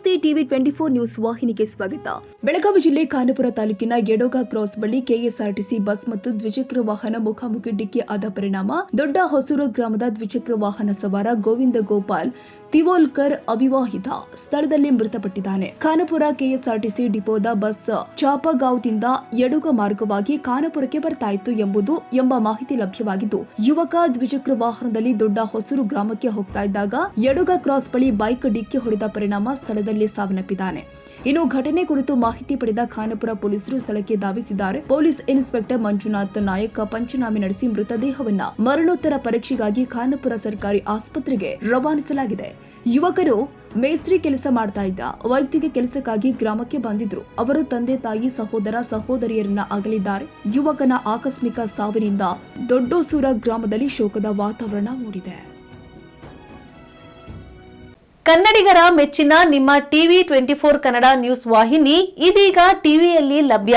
TV twenty four news ವಾಹಿನಿಗೆ ಸ್ವಾಗತ. ಬೆಳಗಾವಿ ಜಿಲ್ಲೆ ಖಾನಪುರ ತಾಲೂಕಿನ ಯಡೋಗ ಕ್ರಾಸ್ ಬಳಿ ಕೆಎಸ್ಆರ್ಟಿಸಿ ಬಸ್ ಮತ್ತು ದ್ವಿಚಕ್ರ ವಾಹನ ಮುಖಾಮುಖಿ ಡಿಕ್ಕಿ ಆದ ಪರಿಣಾಮ. ದೊಡ್ಡ ಹೊಸೂರು ಗ್ರಾಮದ ದ್ವಿಚಕ್ರ ವಾಹನ ಸವಾರ ಗೋವಿಂದ ಗೋಪಾಲ್ ತಿವೋಲ್ಕರ್ ಅವಿವಾಹಿತ ಸ್ಥಳದಲ್ಲಿ ಮೃತಪಟ್ಟಿದ್ದಾನೆ. ಖಾನಪುರ ಕೆಎಸ್ಆರ್ಟಿಸಿ ಡಿಪೋದ ಬಸ್ ಚಾಪಗಾಂವ್ದಿಂದ ಯಡುಗ ಮಾರ್ಗವಾಗಿ ಖಾನಪುರಕ್ಕೆ ಬರ್ತಾ ಇತ್ತು ಎಂಬುದು ಎಂಬ ಮಾಹಿತಿ ಲಭ್ಯವಾಗಿದ್ದು, ಯುವಕ ದ್ವಿಚಕ್ರ ವಾಹನದಲ್ಲಿ ದೊಡ್ಡ ಹೊಸೂರು ಗ್ರಾಮಕ್ಕೆ ಹೋಗ್ತಾ ಇದ್ದಾಗ ಯಡುಗ ಕ್ರಾಸ್ ಬಳಿ ಬೈಕ್ ಡಿಕ್ಕಿ ಹೊಡೆದ ಪರಿಣಾಮ ಸ್ಥಳದಲ್ಲಿ ಸಾವನ್ನಪ್ಪಿದ್ದಾನೆ. ಇನ್ನು ಘಟನೆ ಕುರಿತು ಮಾಹಿತಿ ಪಡೆದ ಖಾನಪುರ ಪೊಲೀಸರು ಸ್ಥಳಕ್ಕೆ ಧಾವಿಸಿದ್ದಾರೆ. ಪೊಲೀಸ್ ಇನ್ಸ್ಪೆಕ್ಟರ್ ಮಂಜುನಾಥ್ ನಾಯಕ್ ಪಂಚನಾಮೆ ನಡೆಸಿ ಮೃತದೇಹವನ್ನ ಮರಣೋತ್ತರ ಪರೀಕ್ಷೆಗಾಗಿ ಖಾನಪುರ ಸರ್ಕಾರಿ ಆಸ್ಪತ್ರೆಗೆ ರವಾನಿಸಲಾಗಿದೆ. ಯುವಕರು ಮೇಸ್ತ್ರಿ ಕೆಲಸ ಮಾಡ್ತಾ ಇದ್ದ. ವೈಯಕ್ತಿಕ ಕೆಲಸಕ್ಕಾಗಿ ಗ್ರಾಮಕ್ಕೆ ಬಂದಿದ್ರು. ಅವರು ತಂದೆ, ತಾಯಿ, ಸಹೋದರ, ಸಹೋದರಿಯರನ್ನ ಅಗಲಿದ್ದಾರೆ. ಯುವಕನ ಆಕಸ್ಮಿಕ ಸಾವಿನಿಂದ ದೊಡ್ಡೋಸೂರ ಗ್ರಾಮದಲ್ಲಿ ಶೋಕದ ವಾತಾವರಣ ಮೂಡಿದೆ. ಕನ್ನಡಿಗರ ಮೆಚ್ಚಿನ ನಿಮ್ಮ TV twenty four Kannada news ವಾಹಿನಿ ಇದೀಗ ಟಿವಿಯಲ್ಲಿ ಲಭ್ಯ.